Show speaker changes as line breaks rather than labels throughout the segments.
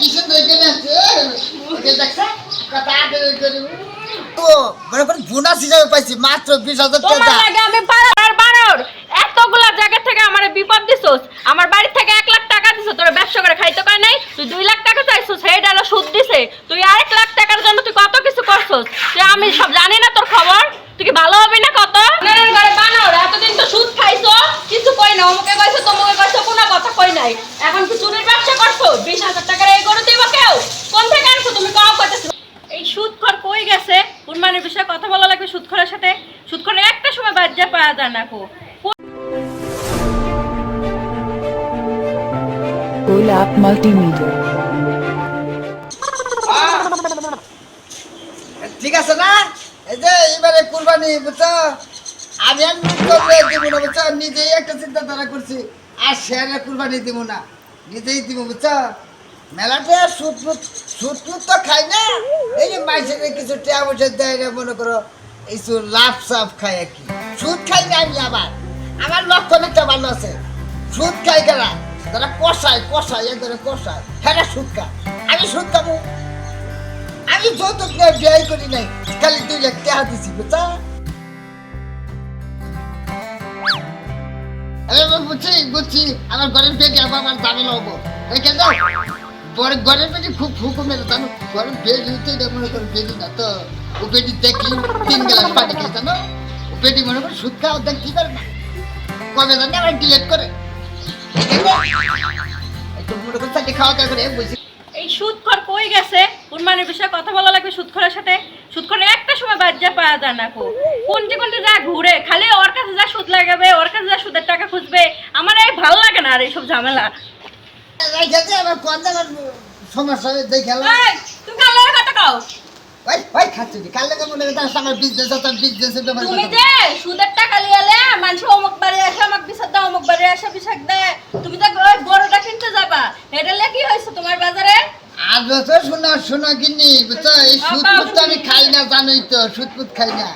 কি সুন্দর এখানে আছে? ওকে দেখছে কথা আদর করি ও বড় করে বোনাস হিসাবে পাইছি মাত্র বিশ হাজার
তোমার
টাকা।
আমি বারবার বারবার এতগুলা জায়গা থেকে আমার বিপদ দিছস। আমার বাড়ি থেকে এক লাখ টাকা দিছস তোর ব্যবসা করে খাইতে পারে নাই? তুই দুই লাখ টাকা চাইছস সেই ডালো সুদ দিছে তুই আরেক লাখ টাকার জন্য তুই কত কিছু করছস যে আমি সব জানি না তোর খবর তুই কি ভালো হবি না কত নানার ঘরে বানাও এতদিন তো সুদ খাইছো কিছু কই না অমুকে কইছো তমুকে কইছো কোনো কথা কই নাই এখন কি চুরির ব্যবসা করছ বিশ হাজার টাকার এই গরু দিব কেউ কোন থেকে আনছো তুমি কাও কইতেছো এই সুদখর কই গেছে কুরবানির বিষয়ে কথা বলা লাগবে সুদখরের সাথে। সুদখরের একটা সময় বাজ্যা পাওয়া যায় না কো
Multimedia.
ঠিক আছে না? এই যে এবারে কুরবানি বুঝছ? আমি আর করলে দিব না বুঝছ? নিজেই একটা চিন্তাধারা করছি। আর শেয়ারে কুরবানি দিব না। নিজেই দিব বুঝছ? মেলাতে সুদ তো খাই না। এই যে মাইসের কিছু টেয়া বসে দেয় না, মনে করো এই সব লাভ সাফ খাই আর কি। সুদ খাই না আমি আবার। আমার লক্ষণ একটা ভালো আছে। সুদ খাই কারা? তারা কষায় কষায় এ ধরে কষায়। হ্যাঁ সুদ খায়। আমি সুদ খাব। আমি যৌতুক নিয়ে বিয়ে করি নাই। খালি দুই লাখ টাকা দিছি, বুঝছা? আরে, বুঝছি বুঝছি। আমার ঘরের আবার আমার ঝামেলা হব রেখে দাও পরে খুব বেড হইতে মনে না তো। ও দেখি তিন পানি ও মনে সুদ খাওয়া দেখ কি করে? কবে আমার ডিলেট করে।
এই কই গেছে? কুরবানির বিষয়ে কথা বলা লাগবে সুদখরের সাথে? সুদখরের একটা সময় বাজ্যা পাওয়া যায় না কো। কোনটি কোনটি যা ঘুরে, খালি ওর কাছে যা সুদ লাগাবে, ওর কাছে যা সুদের টাকা খুঁজবে, আমার এই ভালো লাগে না আর এইসব ঝামেলা।
কোন জায়গার সমস্যা
তুমি কালের কথা কও?
ওই ওই খাচ্ছি কাল থেকে মনে করতে আমার বিজনেস আছে বিজনেসের ব্যাপারে
তুমি যে সুদের টাকা লিয়ালে মানুষ অমুক বাড়ি আসে আমাকে বিষাদ দাও অমুক বাড়ি আসে বিষাদ দেয়। তুমি তো ওই বড়টা কিনতে যাবা। এটা কি তোমার বাজারে?
আজ বছর শোনো শোনো কিনি বুঝছ? এই সুদ আমি খাই না জানোই তো সুদ খাই না।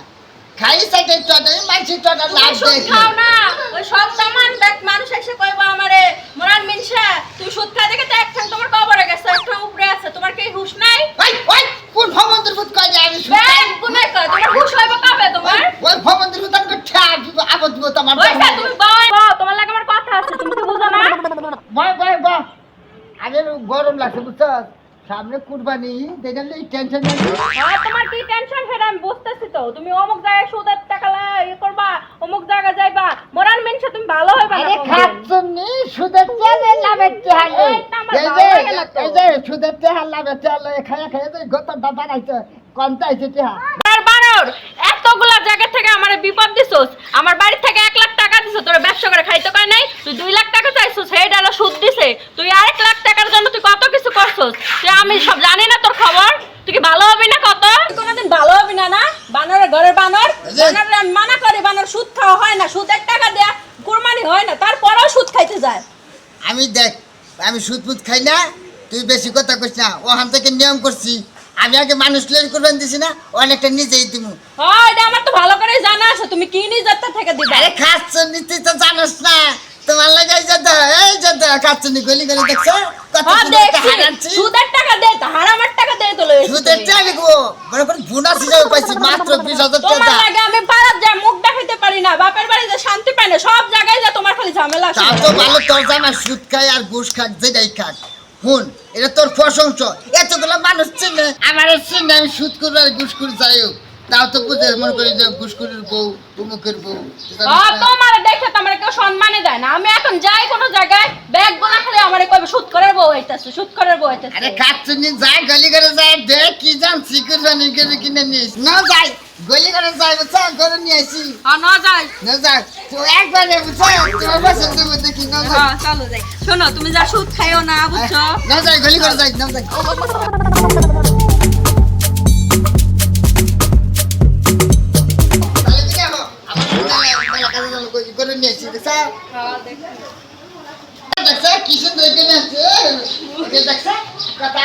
খাই সাইডে চটা এই মানসিক চটা লাভ দেখি।
খাও না। ওই সব সামান দেখ মানুষ এসে কইব আমারে মোরান মিনসা তুই সুদ খাই দেখে তো একখান তোমার কবরে গেছে একটা উপরে আছে তোমার কি হুশ নাই?
ওই ওই কোন ভবন্তের ফুদ কয় যে আমি সুদ খাই?
ব্যাগ কয় তোমার হুশ হইব কবে তোমার?
ওই- ফুদ আমাকে ঠ্যা দিব আবদ দিব তো আমার
ওই তুমি বয়, তোমার লাগে আমার কথা আছে তুমি তো বুঝো না।
বয় বয় বয় আগে গরম লাগছে বুঝছ সামনে কুরবানি দেখলে টেনশন
আর তোমার কি টেনশন হে আমি বুঝতেছি তো। তুমি অমুক জায়গায় সুদের টাকা ইয়ে করবা অমুক জায়গায় যাইবা। মরার মিনসা তুমি ভালো হইবা
আরে
খাচ্ছ
খাচ্ছনি সুদের তেলে লাভে তেহালে
এই
এই যে
না।
এই যে সুদের তেহাল লাভে তেহালে খায়া খায়া তো দাদা আইছে কোনটা আইছে তেহা
আর বানর এতগুলা জায়গা থেকে আমার বিপদ দিছস। আমার বাড়ি থেকে এক লাখ টাকা দিছ তোর ব্যবসা করে খাইতে পারে নাই? তুই দুই লাখ টাকা চাইছস সেই ডালো সুদ দিছে। তুই আরেক লাখ টাকার জন্য তুই কত কিছু করছস? যে আমি সব জানি না তোর খবর। তুই কি ভালো হবি না কত? তুই কোনোদিন ভালো হবি না না? বানরের ঘরের বানর বানরের মানা করে বানর সুদ খাওয়া হয় না সুদের টাকা দেয়া কুরবানি হয় না তারপরেও সুদ খাইতে যায়।
আমি দেখ আমি সুদ ফুদ খাই না তুই বেশি কথা কইস না ওখান থেকে নিয়ম করছি। আমি আগে মানুষ লেন করবেন দিছি না অনেকটা নিজেই দিমু।
হয় এটা আমার তো ভালো করে জানা আছে তুমি কি নিজেরটা থেকে দিবা?
আরে খাচ্ছনি তুই তো জানিস না। তোমার লাগে এই এই যে দা, খাচ্ছনি গলি গলি দেখছ? কত
সুদের টাকা দে হারামের টাকা দে তো লই
সুদের মনে করে বোনাস হিসাবে পাইছি মাত্র হাজার
তোমার লাগে আমি পাড়ার যা মুখ দেখাইতে পারি না বাপের বাড়িতে শান্তি পাই না সব জায়গায় যা তোমার খালি ঝামেলা
তা তো ভালো তোর জানা সুদ খাই আর ঘুষ খাক যেটাই খাক। হুন এটা তোর প্রশংসা এতগুলো মানুষ চিনে আমার চিনে আমি সুদ করে আর ঘুষ করে যাই হোক। তাও তো বুঝে মনে করি যে ঘুষখুরির বউ উমুকের বউ?
তোমার দেখে তো আমার কেউ সম্মানই দেয় না। আমি এখন যাই কোনো জায়গায় ব্যাগ গোনা খালি আমার কইবে সুদ করার বউ হইতাছে সুদ করার বউ হইতাছে।
আরে খাচ্ছনি যাই গলি করে যাই দেখ কি জানছি কুরবানি করে কিনে নিয়েছ না যাই। গলি করে যাই বুঝছ? করে নিয়ে আসি।
হ্যাঁ না যাই।
না যাই। তো একবারে বুঝছ? তোমার পছন্দ মতো কি না যাই।
হ্যাঁ চলো যাই। শোনো তুমি যা সুদ খাইও না বুঝছ?
না যাই গলি করে যাই না যাই। কি
হ্যাঁ
কি সুন্দর কথা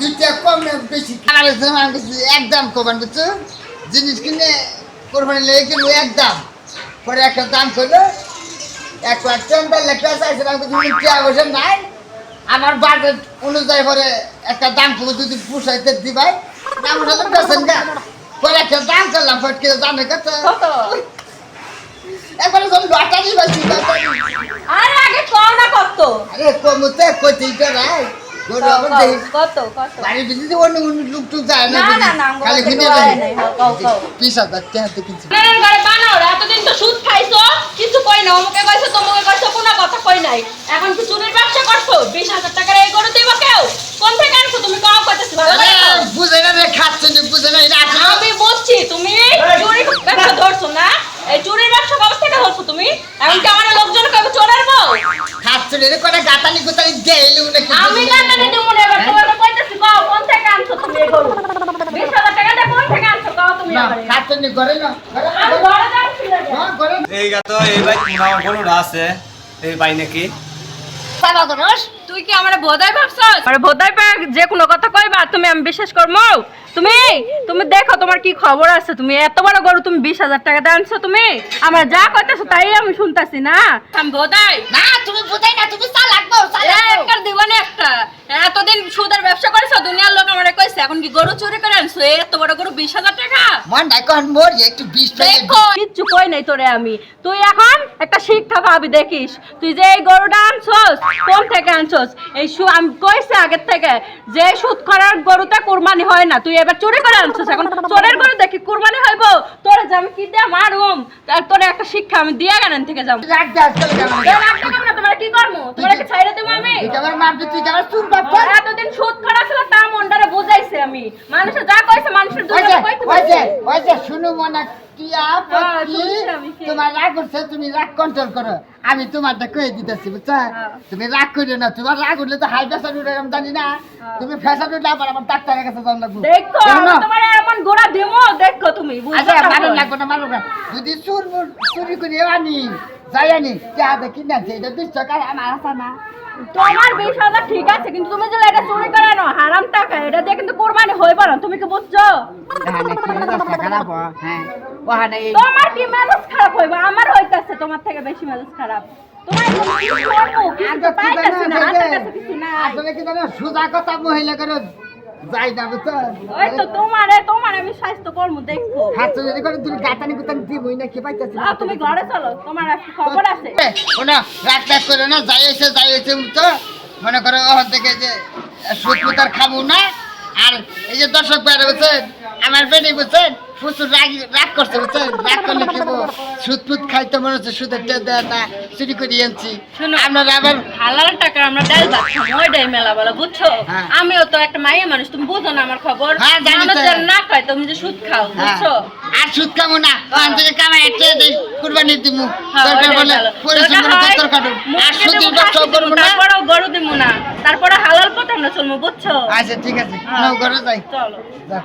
দুইটা কম না বেশি হচ্ছে আমি বলছি, একদম কমান বুঝছ? জিনিস কিনে কোরবানি লেগে কিনবো একদম পরে একটা দাম করল এক লাখ টেন্ডার লেখা চাইছে আমি বলছি কি নাই। আমার বাজেট অনুযায়ী পরে একটা দাম করব যদি পুষাইতে দিবাই দাম উঠালে বেছেন গা। পরে একটা দাম করলাম ফটকে জানে কত? একবারে যখন লটারি পাইছি লটারি।
আরে আগে কও না কত।
আরে কমতে কইতেই তো নাই।
কত কত
অন্য লোক টুক যায় না
না, না,
খালি
বানাও এতদিন তো সুদ খাইছো কিছু কই না কইছো তমুকে কইছো কোনো কথা কই নাই। এখন কি চুরির ব্যবসা করছ? বিশ হাজার এই গরু দিব কেউ? কোন থেকে আনছো তুমি? কম কইতেছি ভালো করে
বুঝে না রে খাচ্ছে না বুঝে না এটা
আমি বুঝছি তুমি চুরির ব্যবসা ধরছো না? এই চুরির ব্যবসা থেকে ধরছো তুমি? এখন কি আমার লোকজন কবে চোরের বউ?
খাচ্ছে রে করে গাতানি গুতানি দেইলু নাকি
আমি জানি না তুমি মনে এবার তোমাকে কইতেছি কও কোন থেকে আনছো তুমি এই গরু বিশ হাজার টাকা দিয়ে কোন থেকে আনছো কও তুমি
না
আমারে।
খাচ্ছে না করে না ঘরে না,
আমি ঘরে যাচ্ছি না যে।
হ্যাঁ, ঘরে না।
এই তো এই ভাই তোমার গরুটা আছে? এই ভাই নাকি?
তুই কি আমার বোধাই ভাবছস? আরে বোধাই পা যে কোনো কথা কইবা তুমি আমি বিশ্বাস করব তুমি তুমি দেখো তোমার কি খবর আছে। তুমি এত বড় গরু তুমি বিশ হাজার টাকা দিয়ে আনছো তুমি। আমার যা কইতেছো তাই আমি শুনতাছি না? আমি বোধাই।
না তুমি বুঝাই না তুমি চালাক বউ চালাক বউ।
একটা একটা। এতদিন সুদের ব্যবসা করেছ দুনিয়ার লোক আমারে কইছে এখন কি গরু চুরি করে আনছো? এত বড় গরু বিশ হাজার টাকা?
মন মোর একটু পেয়ে
দেখো কিচ্ছু কই নাই তোরে আমি। তুই এখন একটা শিক্ষা পাবি দেখিস। তুই যে এই গরুটা আনছস কোন থেকে আনছস? এই সু আমি কইছি আগের থেকে যে সুদ করার গরুটা কুরবানি হয় না তুই এবার চুরি করে আনছিস এখন। চোরের গরু দেখি কুরবানি হইব। তোরে যে আমি কি দিয়ে মারুম? তোরে একটা শিক্ষা আমি দিয়া গেলেন থেকে যাব।
রাখ যা আজকাল
তোমার কি করব তোমার কি ছাইরে দেবো আমি
তুই কেমন মারবি? তুই কেমন চুর বাপ
এতদিন সুদ করা ছিল তা মনটারে বুঝাইছে আমি। মানুষে যা কইছে মানুষের
ওই যে
দুনিয়া কইতে
ওই যে
পারছে।
ওই যে শুনো মনে টিয়া
হ্যাঁ।
তোমার রাগ করছে তুমি রাগ কন্ট্রোল করো। আমি তোমারটা কয়ে দিতেছি বুঝছ?
হ্যাঁ।
তুমি রাগ করিও না তোমার রাগ উঠলে তো হাই প্রেসার উঠে আমি জানি না। তুমি প্রেসার উঠলে আবার আমার ডাক্তারের কাছে যাওয়া লাগবে।
হ্যাঁ। দেখো তোমার এমন গোড়া দিমো দেখো তুমি বুঝছ
আচ্ছা? লাগবে না যদি চুর চুরি করে আনি যাই আনি টিয়া দেখি না এটা আমার আসা না।
তোমার বিশ হাজার ঠিক আছে কিন্তু তুমি যদি এটা চুরি করে নাও হারাম টাকা এটা দিয়ে কিন্তু কোরবানি হইব না তুমি কি বুঝছ?
হ্যাঁ হয়, হ্যাঁ
তোমার কি মেজাজ খারাপ হইব? আমার হইতাছে তোমার থেকে বেশি মেজাজ খারাপ। তোমার কি করব, কিছু পাইতাছি না, হাতের কাছে কিছু নাই।
আসলে কি জানো সোজা কথা মহিলা করে যাই না তো
ওই তো তোমারে তোমার আমি স্বাস্থ্য কর্ম দেখব।
হাত যদি করে তুমি গাতানি গুতানি দিবই না কি পাইতেছি?
না তুমি ঘরে চলো তোমার খবর আছে?
শোনো রাত রাত করে না যাই হয়েছে যাই এসে তো মনে করো ওখান থেকে যে সুতপুতার খাব না আর এই যে দর্শক বাইরে বুঝছেন? আমার বেটি বুঝছেন? প্রচুর রাগ রাগ করছে বুঝছেন রাগ করলে কি? সুদ পুত খাইতে মনে হচ্ছে সুদের টের দেয় না চুরি করে আনছি
শোনো।
আপনারা আবার
হালাল টাকা আমরা ডাল ভাত মেলা বলা বুঝছ?
হ্যাঁ।
আমিও তো একটা মাইয়া মানুষ তুমি বুঝো না আমার খবর।
হ্যাঁ, জানি তো।
মানুষ যেন না খায় তুমি যে সুদ খাও
হ্যাঁ।
বুঝছ?
আর সুদ খাব না ওখান থেকে কামাই দেই কুরবানি দিমু। দরকার বলে পরিশ্রম করে
দরকার
কাটুন আর করব
দিবো,
না।
তারপরেও গরু দিব না। তারপরে হালাল পথে আমরা চলবো বুঝছ?
আচ্ছা ঠিক আছে। নাও ঘরে যাই।
চলো।
যাও।